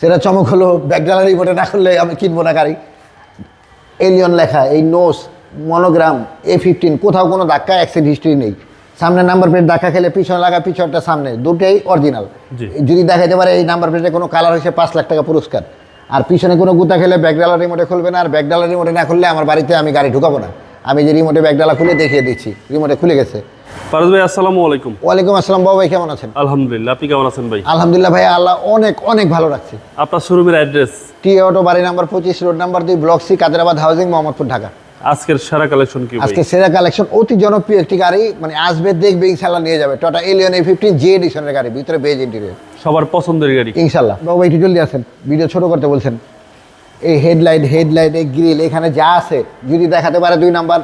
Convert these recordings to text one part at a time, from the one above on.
সেটা চমক হলো ব্যাকডালার রিপোর্টে না করলে আমি কিনবো না গাড়ি। এলিয়ন লেখা এই নোস মনোগ্রাম এ ফিফটিন কোথাও কোনো ধাক্কা অ্যাক্সিডেন্ট হিস্ট্রি নেই। সামনে নাম্বার প্লেট ধাক্কা খেলে পিছনে লাগা পিছনটা সামনে দুটোই অরিজিনাল যদি দেখাইতে পারে এই নাম্বার প্লেটে কোনো কালার হয়েছে পাঁচ লাখ টাকা পুরস্কার। আর পিছনে কোনো গুতা খেলে ব্যাকডালার রিমোটে খুলবে না আর ব্যাকডালার রিমোটে না খুললে আমার বাড়িতে আমি গাড়ি ঢুকাবো না। আমি যে রিমোটে ব্যাকডালা খুলে দেখিয়ে দিচ্ছি রিমোটে খুলে গেছে। ফারুজ ভাই আসসালামু আলাইকুম। ওয়ালাইকুম আসসালাম বাবা ভাই কেমন আছেন? আলহামদুলিল্লাহ আপনি কেমন আছেন ভাই? আলহামদুলিল্লাহ ভাই আল্লাহ অনেক অনেক ভালো রাখছে। আপনার শোরুমের অ্যাড্রেস? টি অটো বাড়ি নাম্বার পঁচিশ রোড নাম্বার দুই block C Kaderabad housing Mohammadpur Dhaka. আজকের সেরা কালেকশন কি আজকে সেরা কালেকশন অতি জনপ্রিয় একটি গাড়ি মানে আসবে দেখবে ইনশাল্লাহ নিয়ে যাবে। টটা এলিয়ন এ ফিফটিন জি এডিশনের গাড়ি ভিতরে বেজ ইন্টেরিয়র সবার পছন্দের গাড়ি। ইনশাল্লাহ বাবু একটু জলদি আসেন। ভিডিও ছোট করতে বলছেন। এই হেডলাইট হেডলাইট এই গ্রিল এখানে যা আছে যদি দেখাতে পারে দুই নাম্বার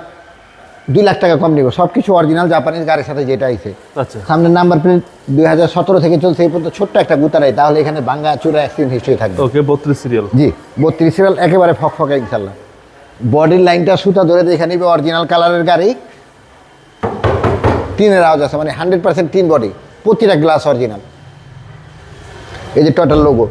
দুই লাখ টাকা কম নিব। সব কিছু অরিজিনাল জাপানিজ গাড়ির সাথে যেটা আইছে। আচ্ছা। সামনের নাম্বার প্লেট দুই হাজার সতেরো থেকে চলছে এই পর্যন্ত ছোট্ট একটা গুতারাই তাহলে এখানে বাঙ্গা চূড়া অ্যাক্সিডেন্ট হিস্ট্রি থাকবে। ওকে বত্রিশ সিরিয়াল জি বত্রিশ সিরিয়াল একেবারে ফক ফকফকে ইনশাল্লাহ বডির লাইনটা সুতা ধরে দেখে নিবে অরিজিনাল কালারের গাড়ি। টিনের আওয়াজ আছে মানে হান্ড্রেড পার্সেন্ট টিন বডি প্রতিটা গ্লাস অরিজিনাল এই যে total logo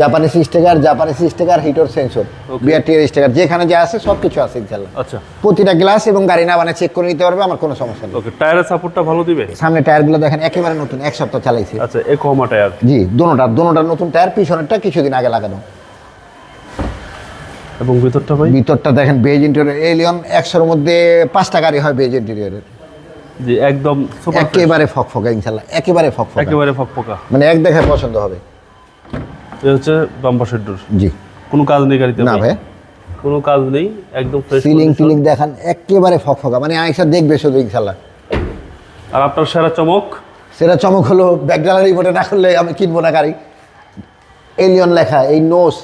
Japanese sticker Japanese sticker heater sensor. বিআরটির sticker যেখানে যা আছে সব কিছু আছে ইনশাল্লাহ আচ্ছা। প্রতিটা গ্লাস এবং গাড়ি না মানে চেক করে নিতে পারবে আমার কোনো সমস্যা নেই। ওকে টায়ারের সাপোর্টটা ভালো দিবে? সামনে টায়ারগুলো দেখেন একেবারে নতুন এক সপ্তাহ চালাইছে। আচ্ছা এ কমা টায়ার জি দোনোটা দোনোটা নতুন টায়ার পিছনেরটা কিছুদিন আগে লাগানো। এবং ভিতরটা ভাই? ভিতরটা দেখেন বেজ ইন্টেরিয়র এলিয়ন একশোর মধ্যে পাঁচটা গাড়ি হয় বেজ ইন্টেরিয়রের জি একদম সুপার একেবারে ফকফকা ইনশাল্লাহ একেবারে ফকফকা। একেবারে ফকফকা। মানে এক দেখে পছন্দ হবে। এ হচ্ছে বাম্পার শেডুর জি। কোনো কাজ নেই গাড়িতে না ভাই? কোনো কাজ নেই একদম ফ্রেশ সিলিং টিলিং দেখান একেবারে ফকফকা। মানে আইসা দেখবে শুধু ইনশাল্লাহ। আর আপনার সেরা চমক? সেটা চমক হলো ব্যাকডালার রিপোর্টে না করলে আমি কিনবো না গাড়ি। এলিয়ন লেখা এই নোস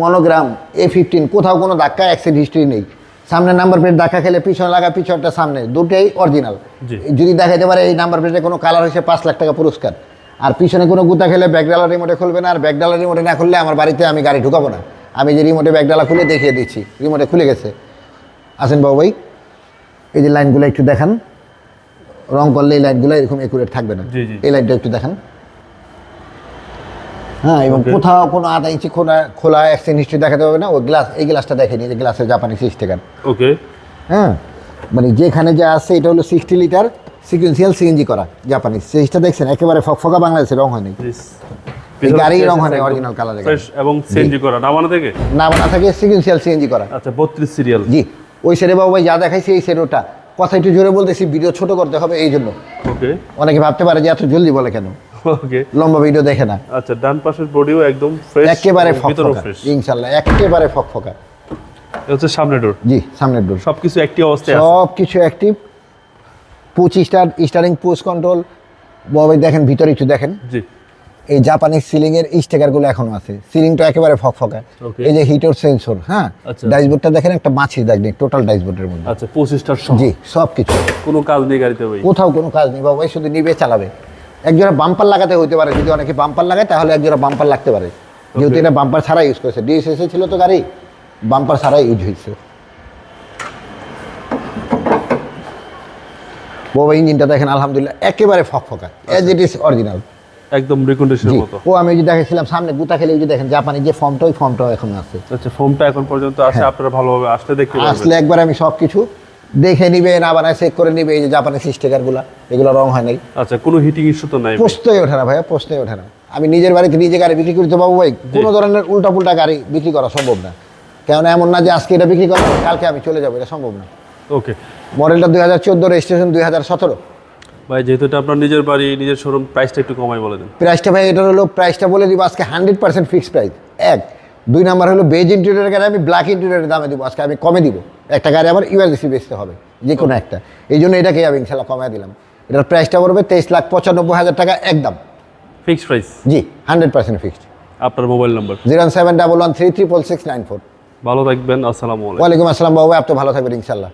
মনোগ্রাম এ ফিফটিন কোথাও কোনো ধাক্কা অ্যাক্সিডেন্ট হিস্ট্রি নেই। সামনে নাম্বার প্লেট ধাক্কা খেলে পিছনে লাগা পিছনটা সামনে দুটোই অরিজিনাল যদি দেখাইতে পারে এই নাম্বার প্লেটে কোনো কালার হয়েছে পাঁচ লাখ টাকা পুরস্কার। আর পিছনে কোনো গুতা খেলে ব্যাকডালার রিমোটে খুলবে না আর ব্যাকডালার রিমোটে না খুললে আমার বাড়িতে আমি গাড়ি ঢুকাবো না। আমি যে রিমোটে ব্যাকডালা খুলে দেখিয়ে দিচ্ছি রিমোটে খুলে গেছে। আসেন বাবু ভাই এই যে লাইনগুলো একটু দেখান। রং করলে এই লাইনগুলো এরকম একুরেট থাকবে না। এই লাইনটা একটু দেখান। হ্যাঁ এবং কোথাও কোনো আধা ইঞ্চি খোলা খোলা অ্যাক্সিডেন্ট হিস্ট্রি দেখাতে হবে না ওই গ্লাস এই গ্লাসটা দেখেনি যে গ্লাসের জাপানি স্টিকার ওকে হ্যাঁ মানে যেখানে যা আছে এটা হলো সিক্সটি লিটার সিকুয়েন্সিয়াল সিএনজি করা জাপানি সেইটা দেখছেন একেবারে ফকফকা বাংলাদেশে রং হয়নি। এই গাড়ির রং হয় না অরিজিনাল কালারে এবং সিএনজি করা নামানো থেকে? না বানা থাকে সিকুয়েন্সিয়াল সিএনজি করা। আচ্ছা বত্রিশ সিরিয়াল জি। ওই সেরে বাবু ভাই যা দেখাইছি এই সেরোটা কথা একটু জোরে বলতেছি ভিডিও ছোট করতে হবে এই জন্য। ওকে। অনেকে ভাবতে পারে যে এত জলদি বলে কেন? ওকে। লম্বা ভিডিও দেখে না। আচ্ছা ডান পাশের বডিও একদম ফ্রেশ একেবারে ফকফকা ফ্রেশ ইনশাল্লাহ একেবারে ফকফকা হচ্ছে সামনের ডোর জি সামনের ডোর সবকিছু একটি অবস্থায় আছে? সব কিছু active push start steering push control বাবাই দেখেন ভিতরে একটু দেখেন। জি। এই জাপানিজ সিলিং এর স্টিকারগুলো এখনও আছে। সিলিংটা একেবারে ফকফকা. এই যে হিটর সেন্সর হ্যাঁ? আচ্ছা। ডাইসবোর্ডটা দেখেন একটা মাছির দাগ নেই টোটাল ডাইসবোর্ডের মধ্যে। আচ্ছা পঁচিশটার জি সব কিছু কোনো কাজ নেই গাড়িতে ভাই। কোথাও কোনো কাজ নেই বাবা শুধু নিবে চালাবে। একজোড়া বাম্পার লাগাতে হইতে পারে যদি অনেকে বাম্পার লাগায় তাহলে একজোড়া বাম্পার লাগতে পারে। যেহেতু এটা বাম্পার ছাড়া ইউজ করেছে। ডিএসএস ছিল তো গাড়ি বাম্পার ছাড়া ইউজ হয়েছে। বাবা ইঞ্জিনটা দেখেন আলহামদুলিল্লাহ একেবারে ফকফকা। এজ ইট ইজ অরিজিনাল একদম রিকন্ডিশনের মতো। ও আমি যে দেখেছিলাম সামনে গুতা খেলে যে দেখেন জাপানি যে ফর্মটা ওই ফর্মটাও এখন আছে। আচ্ছা ফোনটা এখন পর্যন্ত আছে আপনারা ভালোভাবে আসলে দেখতে আসলে একবার আমি সব কিছু দেখে নিবে না বানায় চেক করে নিবে এই যে জাপানিজ স্টিকারগুলো এগুলো রং হয় নাই। আচ্ছা কোনো হিটিং ইস্যু তো নাই। প্রশ্নই ওঠে না ভাইয়া প্রশ্নই ওঠে না। আমি নিজের বাড়িতে নিজে গাড়ি বিক্রি করতে পাবো ভাই কোনো ধরনের উল্টা পুল্টা গাড়ি বিক্রি করা সম্ভব না। কেননা এমন না যে আজকে এটা বিক্রি করা কালকে আমি চলে যাব এটা সম্ভব না। ওকে মডেলটা দুই হাজার চোদ্দ রেজিস্ট্রেশন দুই হাজার সতেরো। ভাই যেহেতু এটা আপনার নিজের বাড়ি নিজের শোরুম প্রাইসটা একটু কমাই বলে দেন। প্রাইসটা ভাই এটার হলো প্রাইসটা বলে দিব আজকে হান্ড্রেড পার্সেন্ট ফিক্সড প্রাইস এক। দুই নাম্বার হলো বেজ ইন্টেরিয়রের গাড়ি আমি ব্ল্যাক ইন্টেরিয়রের দামে দিব আজকে আমি কমে দিব। একটা গাড়ি আমার ইউএসডিসি বেচতে হবে যে কোনো একটা। এই জন্য এটাকে আমি ইনশাল্লাহ কমায় দিলাম। এটার প্রাইসটা পড়বে তেইশ লাখ পঁচানব্বই হাজার টাকা একদম। ফিক্সড প্রাইস জি হান্ড্রেড পার্সেন্ট ফিক্সড আপনার mobile number zero seven double one three three triple six nine four. ভালো থাকবেন আসসালামু আলাইকুম। ওয়ালাইকুম আসসালাম বাবু আপনি ভালো থাকবেন ইনশাল্লাহ